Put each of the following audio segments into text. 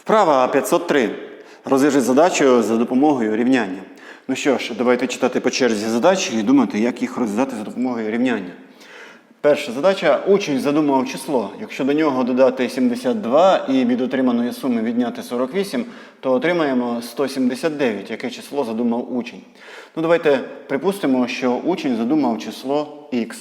Вправа 503. Розв'яжи задачу за допомогою рівняння. Ну що ж, давайте читати по черзі задачі і думати, як їх розв'язати за допомогою рівняння. Перша задача. Учень задумав число. Якщо до нього додати 72 і від отриманої суми відняти 48, то отримаємо 179, яке число задумав учень. Ну, давайте припустимо, що учень задумав число х.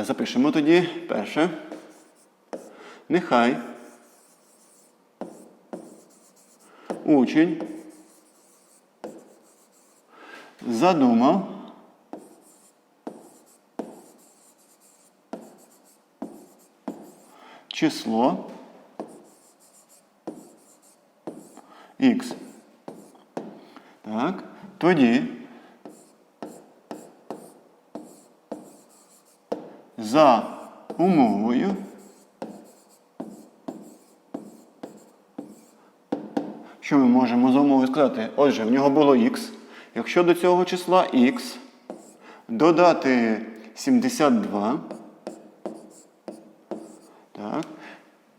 Е, Запишемо тоді перше. Нехай учень задумав число х. Так, тоді за умовою можемо за умовою сказати? Отже, в нього було х. Якщо до цього числа х додати 72, так,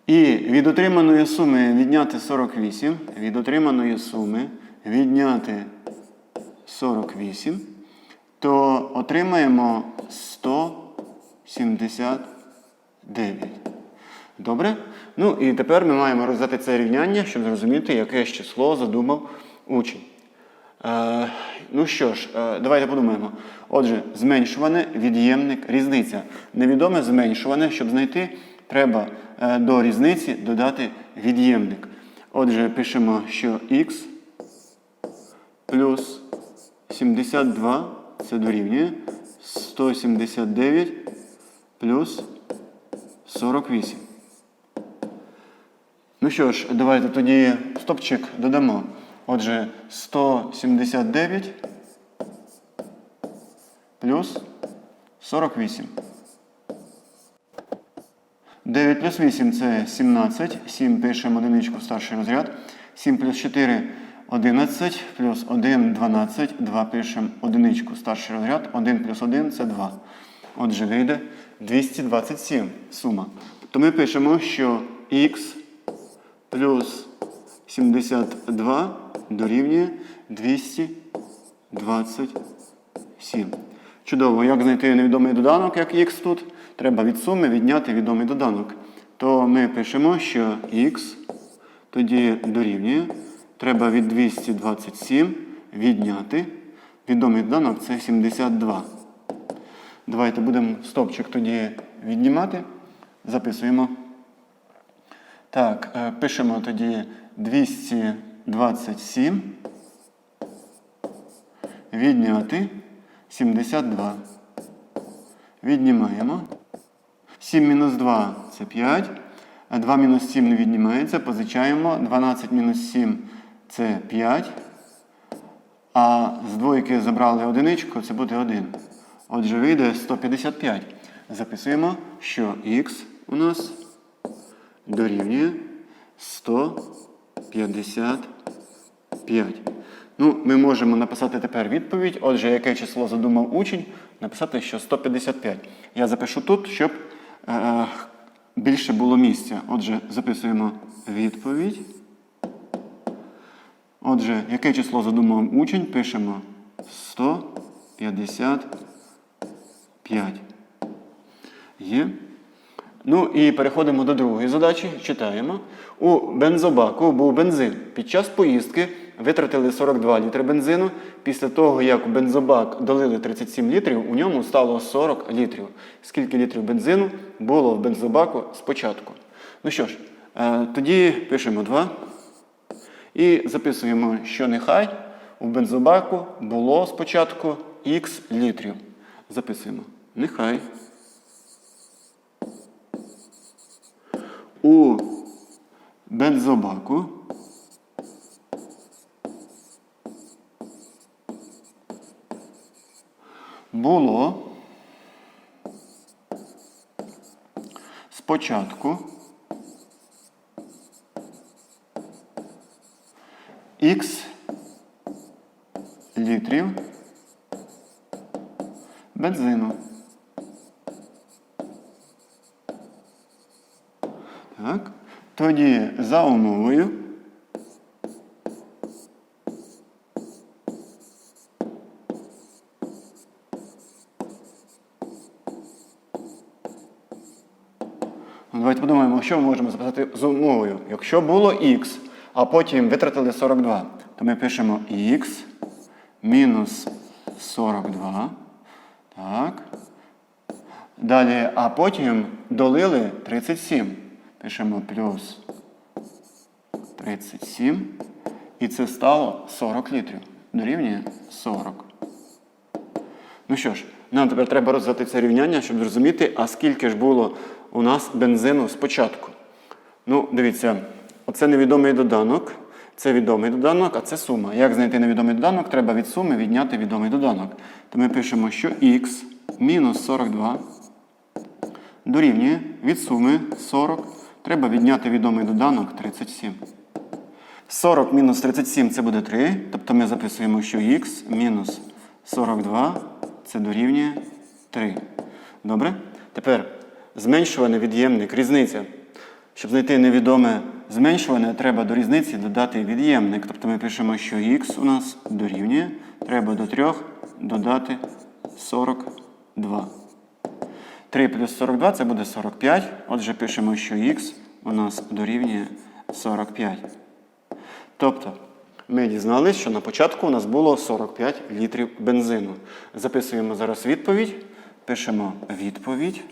і від отриманої суми відняти 48, від отриманої суми відняти 48, то отримаємо 179. Добре? Ну і тепер ми маємо роздати це рівняння, щоб зрозуміти, яке ж число задумав учень. Е, ну що ж, е, давайте подумаємо. Отже, зменшуване, від'ємник, різниця. Невідоме зменшуване, щоб знайти, треба е, до різниці додати від'ємник. Отже, пишемо, що х плюс 72 це дорівнює 179 плюс 48. Ну що ж, давайте тоді стопчик додамо. Отже, 179 плюс 48. 9 плюс 8 це 17. 7 пишемо одиничку в старший розряд. 7 плюс 4 11, плюс 1 12. 2 пишемо одиничку в старший розряд. 1 плюс 1 це 2. Отже, вийде 227 сума. То ми пишемо, що х плюс 72 дорівнює 227. Чудово, як знайти невідомий доданок, як х тут? Треба від суми відняти відомий доданок. То ми пишемо, що х тоді дорівнює. Треба від 227 відняти. Відомий доданок це 72. Давайте будемо стопчик тоді віднімати. Записуємо. Так, е, пишемо тоді 227. Відняти 72. Віднімаємо. 7 мінус 2 це 5. 2 мінус 7 не віднімається. Позичаємо. 12 мінус 7 це 5. А з двойки забрали одиничку, це буде 1. Отже, вийде 155. Записуємо, що х у нас дорівнює 155. Ну, ми можемо написати тепер відповідь. Отже, яке число задумав учень, написати, що 155. Я запишу тут, щоб е, більше було місця. Отже, записуємо відповідь. Отже, яке число задумав учень, пишемо 155. Є. Ну і переходимо до другої задачі. Читаємо. У бензобаку був бензин. Під час поїздки витратили 42 літри бензину. Після того, як у бензобак долили 37 літрів, у ньому стало 40 літрів. Скільки літрів бензину було в бензобаку спочатку? Ну що ж, е, тоді пишемо 2. І записуємо, що нехай у бензобаку було спочатку х літрів. Записуємо. Нехай. У бензобаку було спочатку х літрів бензину. тоді за умовою. Ну, давайте подумаємо, що ми можемо записати з умовою. Якщо було х, а потім витратили 42, то ми пишемо X мінус 42. Так. Далі, а потім долили 37. Пишемо плюс 37. І це стало 40 літрів. Дорівнює 40. Ну що ж, нам тепер треба розвити це рівняння, щоб зрозуміти, а скільки ж було у нас бензину спочатку. Ну, дивіться, оце невідомий доданок, це відомий доданок, а це сума. Як знайти невідомий доданок? Треба від суми відняти відомий доданок. То ми пишемо, що х мінус 42 дорівнює від суми 40. Треба відняти відомий доданок 37. 40 мінус 37 це буде 3. Тобто ми записуємо, що х мінус 42 це дорівнює 3. Добре? Тепер зменшуваний від'ємник, різниця. Щоб знайти невідоме зменшуване, треба до різниці додати від'ємник. Тобто ми пишемо, що х у нас дорівнює. Треба до 3 додати 42. 3 плюс 42 це буде 45. Отже, пишемо, що х у нас дорівнює 45. Тобто, ми дізналися, що на початку у нас було 45 літрів бензину. Записуємо зараз відповідь. Пишемо відповідь.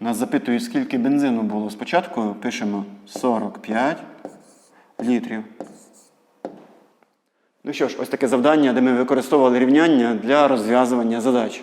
Нас запитують, скільки бензину було спочатку. Пишемо 45 літрів. Ну що ж, ось таке завдання, де ми використовували рівняння для розв'язування задач.